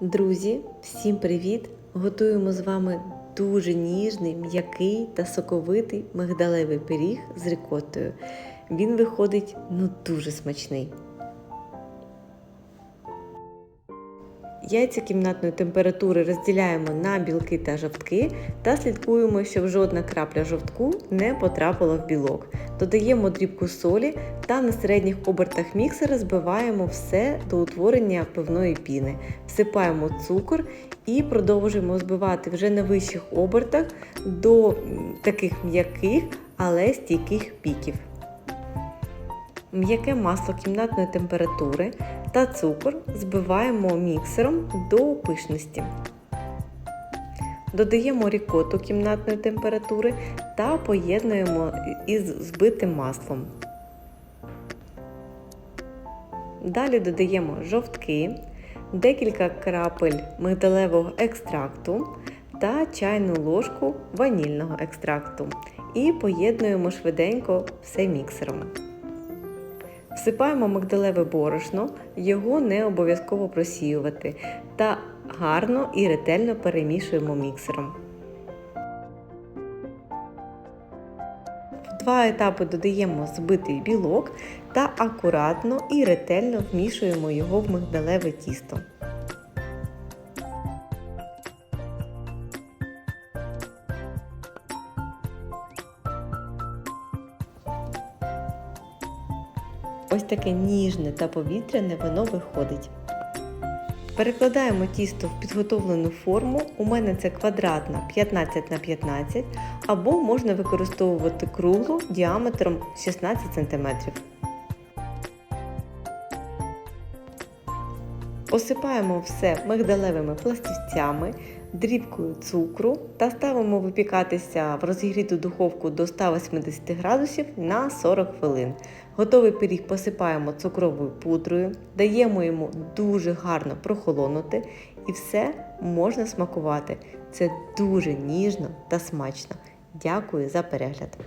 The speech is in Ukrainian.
Друзі, всім привіт! Готуємо з вами дуже ніжний, м'який та соковитий мигдалевий пиріг з рикоттою. Він виходить ну дуже смачний. Яйця кімнатної температури розділяємо на білки та жовтки та слідкуємо, щоб жодна крапля жовтку не потрапила в білок. Додаємо дрібку солі та на середніх обертах міксера збиваємо все до утворення пивної піни. Всипаємо цукор і продовжуємо збивати вже на вищих обертах до таких м'яких, але стійких піків. М'яке масло кімнатної температури та цукор збиваємо міксером до пишності. Додаємо рікоту кімнатної температури та поєднуємо із збитим маслом. Далі додаємо жовтки, декілька крапель мигдалевого екстракту та чайну ложку ванільного екстракту і поєднуємо швиденько все міксером. Всипаємо мигдалеве борошно, його не обов'язково просіювати та гарно і ретельно перемішуємо міксером. В два етапи додаємо збитий білок та акуратно і ретельно вмішуємо його в мигдалеве тісто. Ось таке ніжне та повітряне воно виходить. Перекладаємо тісто в підготовлену форму. У мене це квадратна 15 на 15 або можна використовувати круглу діаметром 16 см. Посипаємо все мигдалевими пластівцями, дрібкою цукру та ставимо випікатися в розігріту духовку до 180 градусів на 40 хвилин. Готовий пиріг посипаємо цукровою пудрою, даємо йому дуже гарно прохолонути і все можна смакувати. Це дуже ніжно та смачно. Дякую за перегляд!